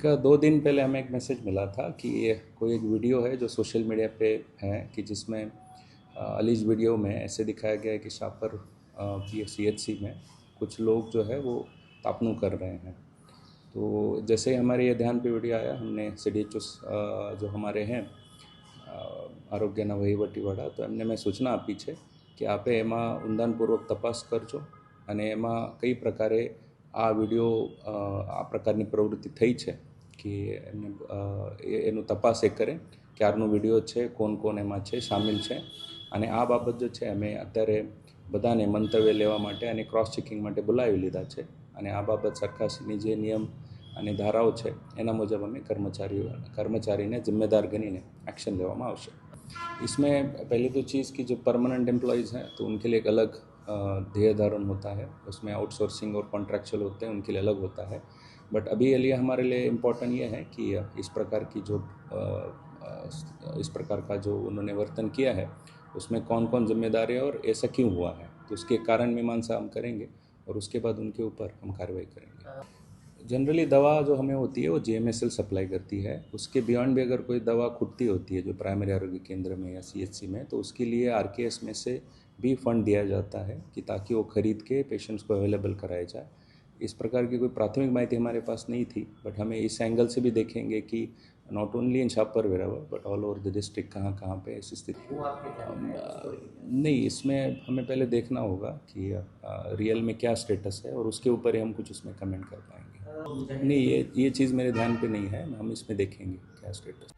एक दो दिन पहले हमें एक मैसेज मिला था कि ये कोई एक वीडियो है जो सोशल मीडिया पे है कि जिसमें अ, अलीज वीडियो में ऐसे दिखाया गया है कि Shahpur P C H C में कुछ लोग जो है वो तापनू कर रहे हैं तो जैसे ही हमारे ये ध्यान पे वीडियो आया हमने सी डी जो हमारे हैं અ, આરોગ્યના વહીવટીવાળા તો એમને મેં સૂચના આપી છે કે આપે એમાં ઊંડાણપૂર્વક તપાસ કરજો અને એમાં કઈ પ્રકારે આ વિડીયો અ, આ પ્રકારની પ્રવૃત્તિ થઈ છે કે એમને એનું તપાસ એ કરે કે વીડિયો છે કોણ કોણ એમાં છે, સામેલ છે. અને આ બાબત જો છે, અમે અત્યારે બધાને મંતવ્ય લેવા માટે અને ક્રોસ ચેકિંગ માટે બોલાવી લીધા છે. અને આ બાબત સરકારશ્રીની જે નિયમ અને ધારાઓ છે, એના મુજબ અમે કર્મચારીઓ, કર્મચારીને જિમ્મેદાર ગણીને એક્શન લેવામાં આવશે. इसमें પહેલી તો चीज़ કે जो परमानेंट एम्प्लॉयज़ हैं તો उनके लिए एक अलग ध्येय धारण होता है उसमें आउटसोर्सिंग और कॉन्ट्रैक्चुअल होते हैं उनके लिए अलग होता है। बट अभी के लिए हमारे लिए इम्पोर्टेंट ये है कि इस प्रकार की जो इस प्रकार का जो उन्होंने वर्तन किया है उसमें कौन कौन जिम्मेदार है और ऐसा क्यों हुआ है? तो उसके कारण मीमांसा हम करेंगे और उसके बाद उनके ऊपर हम कार्रवाई करेंगे। जनरली दवा जो हमें होती है वो जे सप्लाई करती है। उसके बियॉन्ड भी अगर कोई दवा खुटती होती है जो प्राइमरी आरोग्य केंद्र में या सी में तो उसके लिए आर में से भी फंड दिया जाता है कि ताकि वो खरीद के पेशेंट्स को अवेलेबल कराया जाए। इस प्रकार की कोई प्राथमिक माहिती हमारे पास नहीं थी बट हमें इस एंगल से भी देखेंगे कि not only in Chhapar वेरावर but all over the district कहाँ कहाँ पे ऐसी स्थिति। नहीं इसमें हमें पहले देखना होगा कि रियल में क्या स्टेटस है और उसके ऊपर ही हम कुछ उसमें कमेंट कर पाएँगे। नहीं ये ये चीज़ मेरे ध्यान पे नहीं है हम इसमें देखेंगे क्या स्टेटस